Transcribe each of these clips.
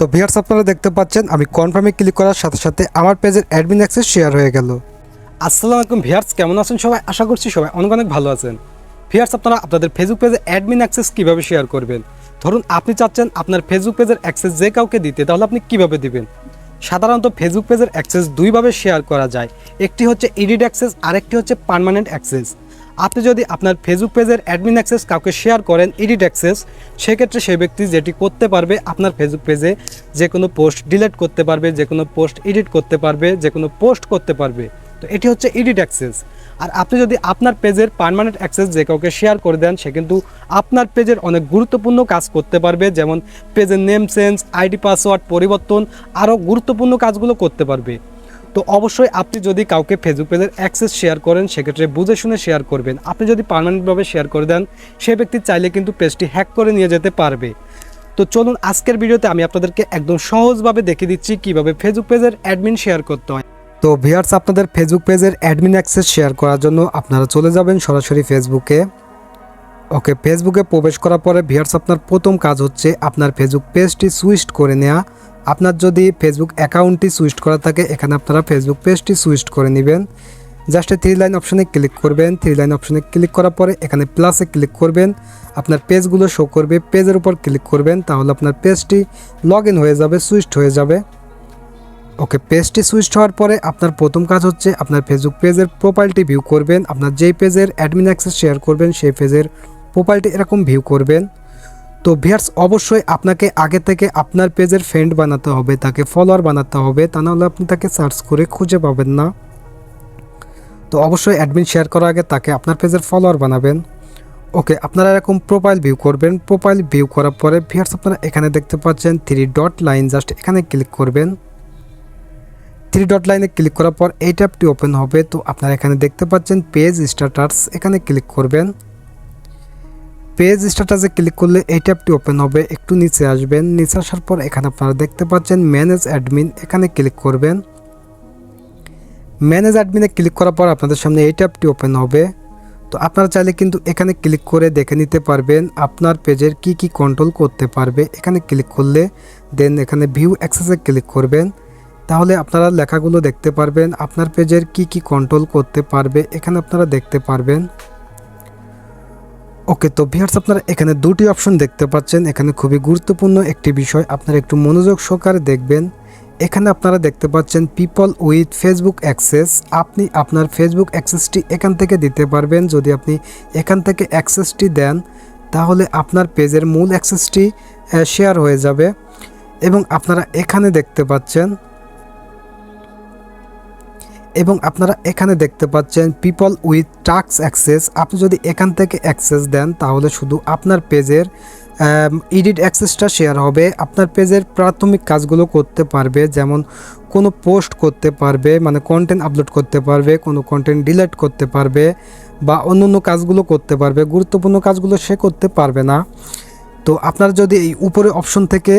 তো ভিউয়ার্স, আপনারা দেখতে পাচ্ছেন, আমি কনফার্মে ক্লিক করার সাথে সাথে আমার পেজের অ্যাডমিন অ্যাক্সেস শেয়ার হয়ে গেল। আসসালামু আলাইকুম ভিউয়ার্স, কেমন আছেন সবাই? আশা করছি সবাই অনেক অনেক ভালো আছেন। ভিউয়ার্স, আপনারা আপনাদের ফেসবুক পেজে অ্যাডমিন অ্যাক্সেস কীভাবে শেয়ার করবেন? ধরুন, আপনি চাচ্ছেন আপনার ফেসবুক পেজের অ্যাক্সেস যে কাউকে দিতে, তাহলে আপনি কীভাবে দিবেন? সাধারণত ফেসবুক পেজের অ্যাক্সেস দুইভাবে শেয়ার করা যায়। একটি হচ্ছে এডিট অ্যাক্সেস আরেকটি হচ্ছে পার্মানেন্ট অ্যাক্সেস আপনি যদি আপনার ফেসবুক পেজের অ্যাডমিন অ্যাক্সেস কাউকে শেয়ার করেন এডিট অ্যাক্সেস সেক্ষেত্রে সেই ব্যক্তি যেটি করতে পারবে আপনার ফেসবুক পেজে যে কোনো পোস্ট ডিলিট করতে পারবে, যে কোনো পোস্ট এডিট করতে পারবে, যে কোনো পোস্ট করতে পারবে। তো এটি হচ্ছে এডিট অ্যাক্সেস আর আপনি যদি আপনার পেজের পার্মানেন্ট অ্যাক্সেস যে কাউকে শেয়ার করে দেন, সে কিন্তু আপনার পেজের অনেক গুরুত্বপূর্ণ কাজ করতে পারবে, যেমন পেজের নেম চেঞ্জ আইডি পাসওয়ার্ড পরিবর্তন, আরও গুরুত্বপূর্ণ কাজগুলো করতে পারবে। তো অবশ্যই আপনি যদি কাউকে ফেসবুক পেজের অ্যাক্সেস শেয়ার করেন, সেক্ষেত্রে বুঝে শুনে শেয়ার করবেন। আপনি যদি পার্মানেন্টভাবে শেয়ার করে দেন, সে ব্যক্তি চাইলে কিন্তু পেজটি হ্যাক করে নিয়ে যেতে পারবে। তো চলুন আজকের ভিডিওতে আমি আপনাদেরকে একদম সহজভাবে দেখিয়ে দিচ্ছি কীভাবে ফেসবুক পেজের অ্যাডমিন শেয়ার করতে হয়। তো ভিয়ার্স আপনাদের ফেসবুক পেজের অ্যাডমিন অ্যাক্সেস শেয়ার করার জন্য আপনারা চলে যাবেন সরাসরি ফেসবুকে ওকে ফেসবুকে প্রবেশ করার পরে ভিয়ার্স আপনার প্রথম কাজ হচ্ছে আপনার ফেসবুক পেজটি সুইচ করে নেওয়া আপনার যদি ফেসবুক অ্যাকাউন্টটি সুইচ করা থাকে, এখানে আপনারা ফেসবুক পেজটি সুইচ করে নেবেন। জাস্ট থ্রি লাইন অপশনে ক্লিক করবেন। থ্রি লাইন অপশনে ক্লিক করার পরে এখানে প্লাসে ক্লিক করবেন। আপনার পেজগুলো শো করবে। পেজের উপর ক্লিক করবেন, তাহলে আপনার পেজটি লগ হয়ে যাবে সুইচড হয়ে যাবে। ওকে পেজটি সুইচ হওয়ার পরে আপনার প্রথম কাজ হচ্ছে আপনার ফেসবুক পেজের প্রোফাইলটি ভিউ করবেন। আপনার যেই পেজের অ্যাডমিন অ্যাক্সেস শেয়ার করবেন, সেই পেজের প্রোফাইলটি এরকম ভিউ করবেন। তো ভিয়ার্স অবশ্যই আপনাকে আগে থেকে আপনার পেজের ফ্রেন্ড বানাতে হবে, তাকে ফলোয়ার বানাতে হবে, তা নাহলে আপনি তাকে সার্চ করে খুঁজে পাবেন না। তো অবশ্যই অ্যাডমিন শেয়ার করার আগে তাকে আপনার পেজের ফলোয়ার বানাবেন। ওকে, আপনারা এরকম প্রোফাইল ভিউ করবেন। প্রোফাইল ভিউ করার পরে ভিয়ার্স আপনারা এখানে দেখতে পাচ্ছেন থ্রি ডট লাইন জাস্ট এখানে ক্লিক করবেন। থ্রি ডট লাইনে ক্লিক করার পর এই ট্যাবটি ওপেন হবে। তো আপনারা এখানে দেখতে পাচ্ছেন পেজ স্ট্যাটাস এখানে ক্লিক করবেন। পেজ স্ট্যাটাসে ক্লিক করলে এই ট্যাবটি ওপেন হবে। একটু নিচে আসবেন। নিচে আসার পর এখানে আপনারা দেখতে পাচ্ছেন ম্যানেজ অ্যাডমিন এখানে ক্লিক করবেন। ম্যানেজ অ্যাডমিনে ক্লিক করার পর আপনাদের সামনে এই ট্যাবটি ওপেন হবে। তো আপনারা চাইলে কিন্তু এখানে ক্লিক করে দেখে নিতে পারবেন আপনার পেজের কি কি কন্ট্রোল করতে পারবে। এখানে ক্লিক করলে দেন এখানে ভিউ অ্যাক্সেসে ক্লিক করবেন। তাহলে আপনারা লেখাগুলো দেখতে পারবেন। আপনার পেজের কি কি কন্ট্রোল করতে পারবে এখানে আপনারা দেখতে পারবেন। ওকে, তো ভিয়ার্স আপনারা এখানে দুটি অপশন দেখতে পাচ্ছেন। এখানে খুবই গুরুত্বপূর্ণ একটি বিষয়, আপনারা একটু মনোযোগ সহকারে দেখবেন। এখানে আপনারা দেখতে পাচ্ছেন পিপল উইথ ফেসবুক অ্যাক্সেস আপনি আপনার ফেসবুক অ্যাক্সেসটি এখান থেকে দিতে পারবেন। যদি আপনি এখান থেকে অ্যাক্সেসটি দেন, তাহলে আপনার পেজের মূল অ্যাক্সেসটি শেয়ার হয়ে যাবে। এবং আপনারা এখানে দেখতে পাচ্ছেন এবং আপনারা এখানে দেখতে পাচ্ছেন পিপল উইথ টাক্স অ্যাক্সেস আপনি যদি এখান থেকে অ্যাক্সেস দেন, তাহলে শুধু আপনার পেজের এডিট অ্যাক্সেসটা শেয়ার হবে। আপনার পেজের প্রাথমিক কাজগুলো করতে পারবে, যেমন কোনো পোস্ট করতে পারবে মানে কন্টেন্ট আপলোড করতে পারবে, কোনো কন্টেন্ট ডিলিট করতে পারবে, বা অন্য অন্য কাজগুলো করতে পারবে। গুরুত্বপূর্ণ কাজগুলো সে করতে পারবে না। তো আপনার যদি এই উপরে অপশন থেকে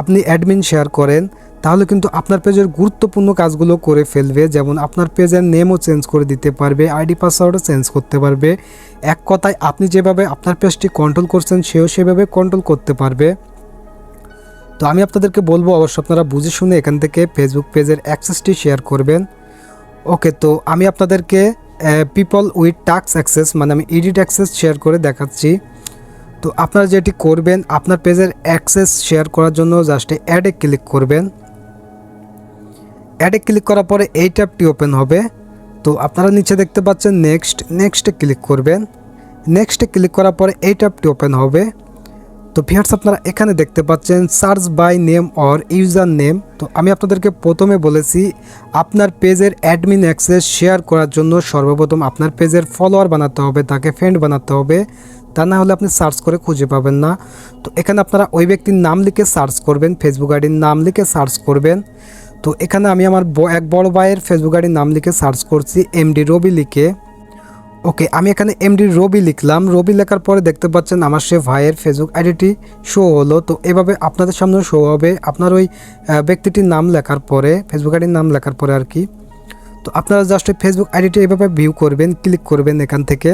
আপনি অ্যাডমিন শেয়ার করেন তাহলে কিন্তু আপনার পেজের গুরুত্বপূর্ণ কাজগুলো করে ফেলবে। যেমন আপনার পেজের নেমও চেঞ্জ করে দিতে পারবে আইডি পাসওয়ার্ডও চেঞ্জ করতে পারবে। এক কথায় আপনি যেভাবে আপনার পেজটি কন্ট্রোল করছেন, সেও সেভাবে কন্ট্রোল করতে পারবে। তো আমি আপনাদেরকে বলব, অবশ্য আপনারা বুঝে শুনে এখান থেকে ফেসবুক পেজের অ্যাক্সেসটি শেয়ার করবেন। ওকে তো আমি আপনাদেরকে পিপল উইথ টাক্স অ্যাক্সেস মানে আমি এডিট অ্যাক্সেস শেয়ার করে দেখাচ্ছি। তো আপনারা যেটি করবেন, আপনার পেজের অ্যাক্সেস শেয়ার করার জন্য জাস্ট অ্যাডে ক্লিক করবেন। অ্যাডে ক্লিক করার পরে এই ট্যাবটি ওপেন হবে। তো আপনারা নিচে দেখতে পাচ্ছেন নেক্সট, নেক্সটে ক্লিক করবেন। নেক্সটে ক্লিক করার পরে এই ট্যাবটি ওপেন হবে। তো ভিয়ার্স আপনারা এখানে দেখতে পাচ্ছেন search by name or username. তো আমি আপনাদেরকে প্রথমে বলেছি, আপনার পেজের অ্যাডমিন অ্যাক্সেস শেয়ার করার জন্য সর্বপ্রথম আপনার পেজের ফলোয়ার বানাতে হবে, তাকে ফ্রেন্ড বানাতে হবে। তা না হলে আপনি সার্চ করে খুঁজে পাবেন না। তো এখানে আপনারা ওই ব্যক্তির নাম লিখে সার্চ করবেন, ফেসবুক আইডির নাম লিখে সার্চ করবেন। তো এখানে আমি আমার এক বড় ভাইয়ের ফেসবুক আইডির নাম লিখে সার্চ করছি এমডি রবি লিখে। ওকে আমি এখানে এমডি রবি লিখলাম। রবি লেখার পরে দেখতে পাচ্ছেন আমার সে ভাইয়ের ফেসবুক আইডিটি শো হলো। তো এভাবে আপনাদের সামনে শো হবে। আপনার ওই ব্যক্তিটির নাম লেখার পরে ফেসবুক আইডির নাম লেখার পরে আর কি। তো আপনারা জাস্ট ওই ফেসবুক আইডিটি এভাবে ভিউ করবেন ক্লিক করবেন এখান থেকে।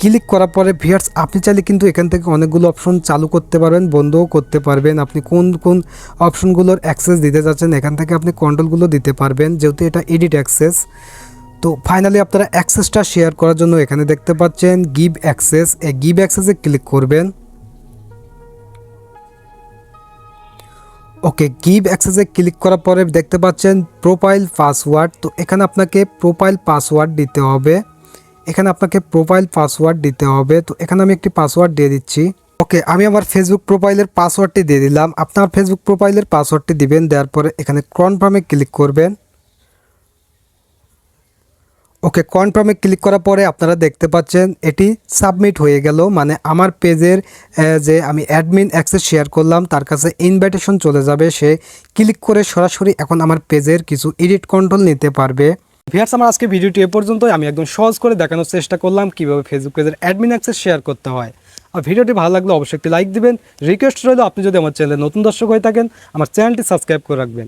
ক্লিক করার পরে ভিয়ার্স আপনি চাইলে কিন্তু এখান থেকে অনেকগুলো অপশন চালু করতে পারবেন, বন্ধও করতে পারবেন। আপনি কোন কোন অপশনগুলোর অ্যাক্সেস দিতে যাচ্ছেন, এখান থেকে আপনি কন্ট্রোলগুলো দিতে পারবেন, যেহেতু এটা এডিট অ্যাক্সেস তো ফাইনালি আপনারা অ্যাক্সেসটা শেয়ার করার জন্য এখানে দেখতে পাচ্ছেন গিভ অ্যাক্সেস এই গিভ অ্যাক্সেসে ক্লিক করবেন। ওকে গিভ অ্যাক্সেসে ক্লিক করার পরে দেখতে পাচ্ছেন প্রোফাইল পাসওয়ার্ড তো এখানে আপনাকে প্রোফাইল পাসওয়ার্ড দিতে হবে। এখানে আপনাকে প্রোফাইল পাসওয়ার্ড দিতে হবে। তো এখানে আমি একটি পাসওয়ার্ড দিয়ে দিচ্ছি। ওকে, আমি আমার ফেসবুক প্রোফাইলের পাসওয়ার্ডটি দিয়ে দিলাম। আপনার ফেসবুক প্রোফাইলের পাসওয়ার্ডটি দিবেন, দেওয়ার পরে এখানে কনফার্মে ক্লিক করবেন। ওকে কনফার্মে ক্লিক করার পরে আপনারা দেখতে পাচ্ছেন, এটি সাবমিট হয়ে গেল। মানে আমার পেজের যে আমি অ্যাডমিন অ্যাক্সেস শেয়ার করলাম, তার কাছে ইনভাইটেশন চলে যাবে। সে ক্লিক করে সরাসরি এখন আমার পেজের কিছু এডিট কন্ট্রোল নিতে পারবে। ভিয়ার্স আমার আজকে ভিডিওটি এ পর্যন্তই। আমি একদম সহজ করে দেখানোর চেষ্টা করলাম কীভাবে ফেসবুক পেজের অ্যাডমিন অ্যাক্সেস শেয়ার করতে হয়। আর ভিডিওটি ভালো লাগলে অবশ্যই একটি লাইক দিবেন। রিকোয়েস্ট রইল, আপনি যদি আমার চ্যানেলে নতুন দর্শক হয়ে থাকেন, আমার চ্যানেলটি সাবস্ক্রাইব করে রাখবেন।